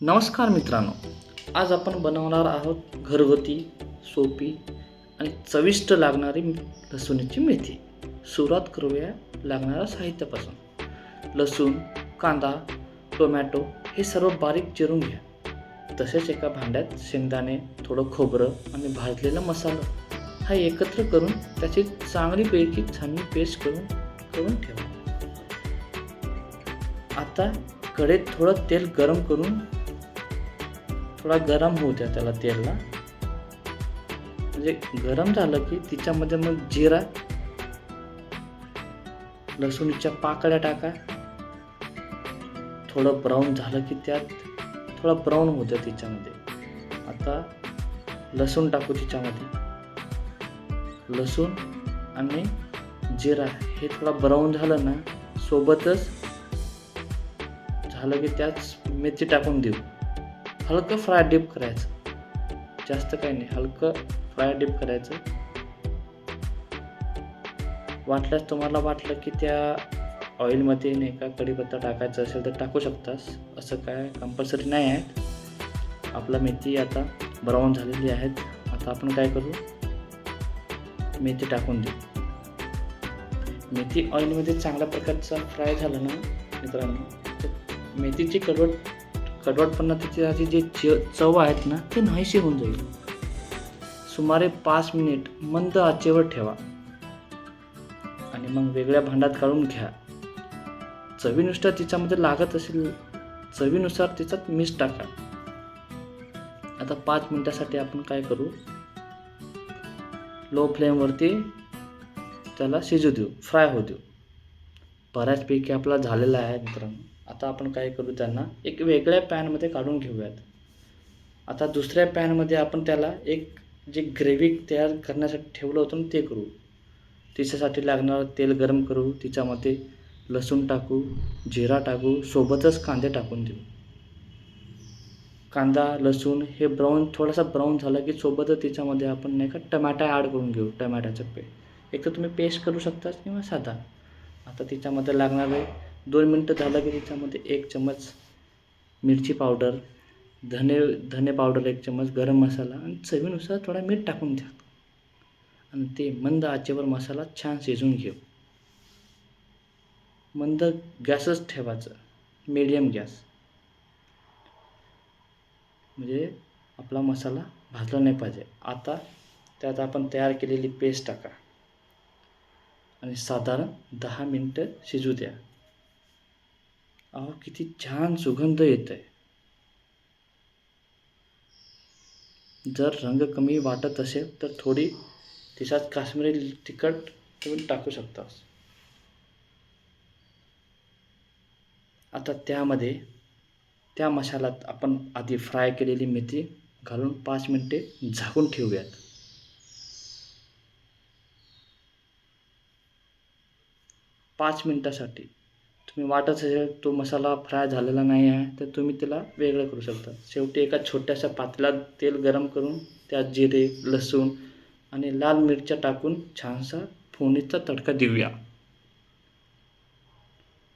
नमस्कार मित्रांनो आज आपण बनवणार आहोत घरगुती सोपी आणि चविष्ट लागणारी लसूणीची मेथी. सुरुवात करूया लागणाऱ्या साहित्यापासून. लसूण कांदा टोमॅटो हे सर्व बारीक चिरून घ्या. तसेच एका भांड्यात शेंगदाणे थोडं खोबरं आणि भाजलेला मसाला हा एकत्र करून त्याची चांगलीपैकी छाननी पेस्ट करून करून ठेवा. आता कढईत थोडं तेल गरम करून थोडा गरम होऊ द्या त्याला तेलला. म्हणजे गरम झालं की तिच्यामध्ये मग जिरा लसूणच्या पाकळ्या टाका. थोडं ब्राऊन झालं की त्यात थोडा ब्राऊन होतं तिच्यामध्ये. आता लसूण टाकू तिच्यामध्ये. लसूण आणि जिरा हे थोडा ब्राऊन झालं ना सोबतच झालं की त्याच मेथी टाकून देऊ. हलकं फ्राय डिप करायचं. जास्त काही नाही हलकं फ्राय डिप करायचं. वाटल्यास तुम्हाला वाटलं की त्या ऑइलमध्ये नाही का कढीपत्ता टाकायचा असेल तर टाकू शकतास. असं काय कंपल्सरी नाही आहे. आपला मेथी आता ब्राऊन झालेली आहेत आता आपण काय करू? मेथी टाकून देऊ. मेथी ऑइलमध्ये चांगल्या प्रकारचा फ्राय झाला ना मित्रांनो तर मेथीची कडवट कडवटपणा त्याची जे च चव आहेत ना ते नाहीशी होऊन जाईल. सुमारे पाच मिनिट मंद आचेवर ठेवा. आणि मग वेगळ्या भांड्यात काढून घ्या. चवीनुसार तिच्यामध्ये लागत असेल चवीनुसार तिच्यात मीठ टाका. आता पाच मिनिटासाठी आपण काय करू? लो फ्लेमवरती त्याला शिजू देऊ फ्राय होऊ देऊ. बऱ्याचपैकी आपला झालेला आहे मित्रांनो. आता आपण काय करू त्यांना? एक वेगळ्या पॅनमध्ये काढून घेऊयात. आता दुसऱ्या पॅनमध्ये आपण त्याला एक जे ग्रेव्ही तयार करण्यासाठी ठेवलं होतं ते करू. तिच्यासाठी लागणारं तेल गरम करू. तिच्यामध्ये लसूण टाकू जिरा टाकू सोबतच कांदे टाकून देऊ. कांदा लसूण हे ब्राऊन थोडासा ब्राऊन झाला की सोबतच तिच्यामध्ये आपण नाही का टमाटा ॲड करून घेऊ टमाट्याचं पे एक तर तुम्ही पेस्ट करू शकता किंवा साधा. आता तिच्यामध्ये लागणारे दोन मिनटं झालं की त्याच्यामध्ये एक चम्मच मिरची पावडर धने धने पावडर एक चम्मच गरम मसाला आणि चवीनुसार थोडा मीठ टाकून द्या. आणि ते मंद आचेवर मसाला छान शिजून घेऊ. मंद गॅसच ठेवायचं. Medium gas. म्हणजे आपला मसाला भाजला नाही पाहिजे. आता त्यात आपण तयार केलेली पेस्ट टाका. आणि साधारण दहा मिनटं शिजू द्या. अहो किती छान सुगंध येत आहे जर रंग कमी वाटत असेल तर थोडी तिच्यात काश्मीरी तिखट तुम्ही टाकू शकता आता त्यामध्ये त्या मसाल्यात आपण आधी फ्राय केलेली मेथी घालून पाच मिनटे झाकून ठेवूयात. पाच मिनटासाठी. तुम्ही वाटत असेल तो मसाला फ्राय झालेला नाही आहे तर तुम्ही त्याला वेगळं करू शकता. शेवटी एका छोट्याशा पातेल्यात तेल गरम करून त्यात जिरे लसूण आणि लाल मिरच्या टाकून छानसा फोडणीचा तडका देऊया.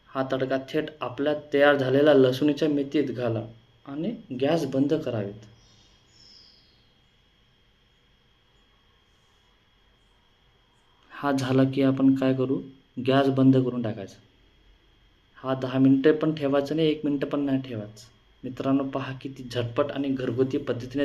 हा तडका थेट आपल्या तयार झालेल्या लसूणीच्या मेथीत घाला आणि गॅस बंद करावेत. हा झाला की आपण काय करू? गॅस बंद करून टाकायचा. हा दहा मिनटं पण ठेवायचं नाही एक मिनटं पण नाही ठेवायचं. मित्रांनो पहा किती झटपट आणि घरगुती पद्धतीने